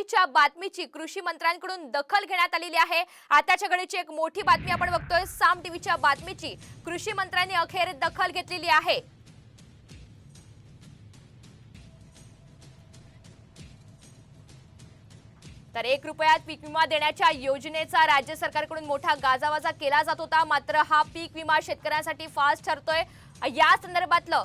टीव्हीच्या बातमीची कृषी मंत्र्यांकडून दखल घेण्यात आलेली आहे. आताच्या घडीची एक मोठी बातमी आपण बघतोय. साम टीव्हीच्या बातमीची कृषी मंत्र्यांनी अखेर दखल घेतलेली आहे. तर एक रुपयात पीक विमा देण्याच्या योजनेचा राज्य सरकारकडून मोठा गाजावाजा केला जात होता. मात्र हा पीक विमा शेतकऱ्यांसाठी फास्ट ठरतोय. या संदर्भातलं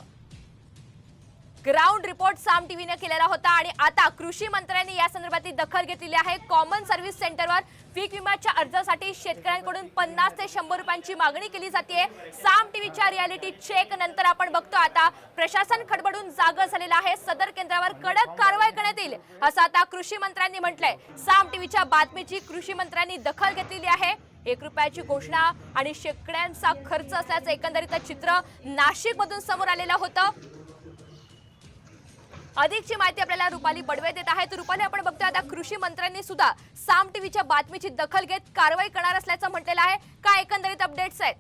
ग्राउंड रिपोर्ट साम टीव्हीने केलेला होता आणि आता कृषी मंत्र्यांनी या संदर्भातली दखल घेतलेली आहे. कॉमन सर्व्हिस सेंटरवर पीक विम्याच्या अर्जासाठी शेतकऱ्यांकडून पन्नास ते शंभर रुपयांची मागणी केली जाते साम टीव्हीच्या रियालिटी चेक नंतर आपण बघतो आता प्रशासन खडबडून जागं झालेला आहे. सदर केंद्रावर कडक कारवाई करण्यात येईल असं आता कृषी मंत्र्यांनी म्हटलंय. साम टीव्हीच्या बातमीची कृषी मंत्र्यांनी दखल घेतलेली आहे. एक रुपयाची घोषणा आणि शेकड्यांचा खर्च असल्याचं एकंदरीत चित्र नाशिक मधून समोर आलेलं होतं. अधिकची माहिती आपल्याला रुपाली बडवे देत आहे तर रुपाली आपण बघतोय आता कृषी मंत्र्यांनी सुद्धा साम टीव्हीच्या बातमीची दखल घेत कारवाई करणार असल्याचं म्हटलेलं आहे. काय एकंदरीत अपडेट्स आहेत?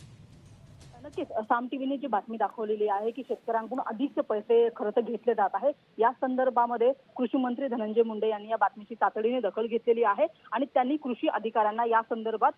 नक्कीच साम टीव्हीने जी बातमी दाखवलेली आहे की शेतकऱ्यांकडून अधिकचे पैसे खरं तर घेतले जात आहे या संदर्भामध्ये कृषी मंत्री धनंजय मुंडे यांनी या बातमीची तातडीने दखल घेतलेली आहे आणि त्यांनी कृषी अधिकाऱ्यांना या संदर्भात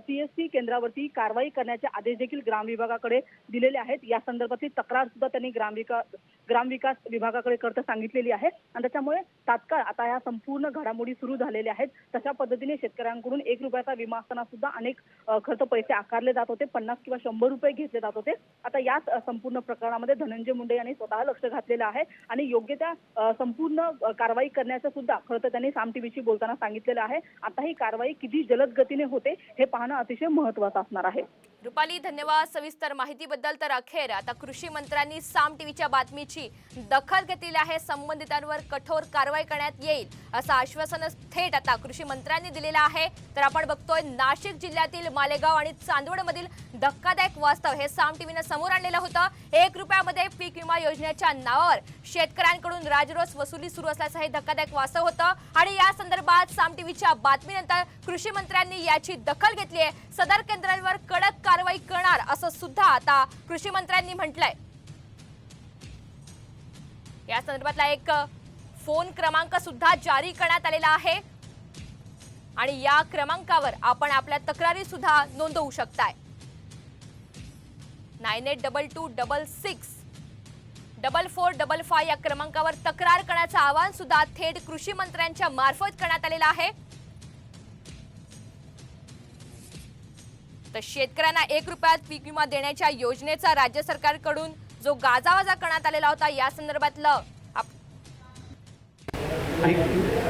सीएससी केंद्रावरती कारवाई करण्याचे आदेश देखील ग्राम विभागाकडे दिलेले आहेत. या संदर्भातली तक्रार सुद्धा त्यांनी ग्रामविकास ग्रामविकास विभागाकडे करता सांगितलेली आहे आणि त्याच्यामुळे तात्काळ आता या संपूर्ण घडामोडी सुरू झालेल्या आहेत. तशा पद्धतीने शेतकऱ्यांकडून एक रुपयाचा विमा असताना सुद्धा अनेक खर्च पैसे आकारले जात होते. पन्नास किंवा शंभर रुपये घेतले जात होते. आता याच संपूर्ण प्रकरणामध्ये धनंजय मुंडे यांनी स्वतः लक्ष घातलेलं आहे. आणि योग्य त्या संपूर्ण कारवाई करण्याचं सुद्धा खरं तर त्यांनी साम टीव्हीशी बोलताना सांगितलेलं आहे. आता ही कारवाई किती जलद गतीने होते हे पाहणं अतिशय महत्वाचं असणार आहे. रुपाली धन्यवाद. सविस्तर माहितीबद्दल तर अखेर आता कृषी मंत्र्यांनी साम टीव्हीच्या बातमीची दखल घेतलेली आहे. संबंधितांवर कठोर कारवाई करण्यात येईल असं आश्वासन थेट आता कृषी मंत्र्यांनी दिलेलं आहे. तर आपण बघतोय नाशिक जिल्ह्यातील मालेगाव आणि चांदवडमधील धक्कादायक वास्तव हे साम टीव्हीनं समोर आणलेलं होतं. एक रुपयामध्ये पीक विमा योजनेच्या नावावर शेतकऱ्यांकडून राजरोस वसुली सुरू असल्याचं हे धक्कादायक वास्तव होतं. आणि या संदर्भात साम टीव्हीच्या बातमीनंतर कृषी मंत्र्यांनी याची दखल घेतली आहे. सदर केंद्रांवर कडक कारवाई करणार असं सुद्धा आता कृषी मंत्र्यांनी म्हटलंय. या संदर्भातला एक फोन क्रमांक सुद्धा जारी करण्यात आलेला आहे. आणि या क्रमांकावर आपण आपल्या तक्रारी सुद्धा नोंदवू शकताय. Nine eight double two double six double four double five या क्रमांकावर तक्रार करण्याचं आवाहन सुद्धा थेट कृषी मंत्र्यांच्या मार्फत करण्यात आलेलं आहे. तर शेतकऱ्यांना एक रुपयात पीक विमा देण्याच्या योजनेचा राज्य सरकारकडून जो गाजावाजा करण्यात आलेला होता या संदर्भातलं पीक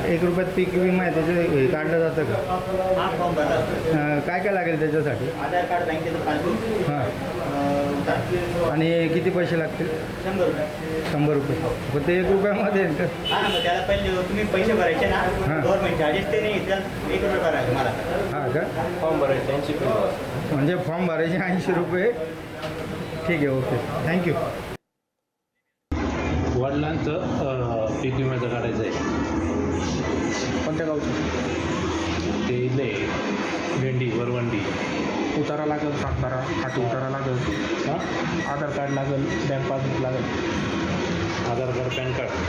एक रुपयात पीक विमा आहे त्याचं हे काढलं जातं का? हा फॉर्म भरला अं, काय काय लागेल त्याच्यासाठी? आधार कार्ड बँकेचं पासबुक हां. अं, आणि किती पैसे लागतील? शंभर रुपये. शंभर रुपये पण ते एक रुपयामध्ये आहे का? हा. ना मग त्याला पहिले तुम्ही पैसे भरायचे ना हां. गव्हर्नमेंट चार्जेस ते नाही त्याला एक रुपये भरायचे मला हां का? फॉर्म भरायचे ऐंशी म्हणजे फॉर्म भरायचे ऐंशी रुपये. ठीक आहे ओके. थँक्यू. वडिलांचं अ, पीक विम्याचं काढायचं आहे. कोणत्या गावचं? ते इथले भेंडी वरवंडी. उतारा लागेल सातबारा खाते उतारा लागेल. हां? आधार कार्ड लागेल बँक पासबुक लागेल. Aadhaar card pan card.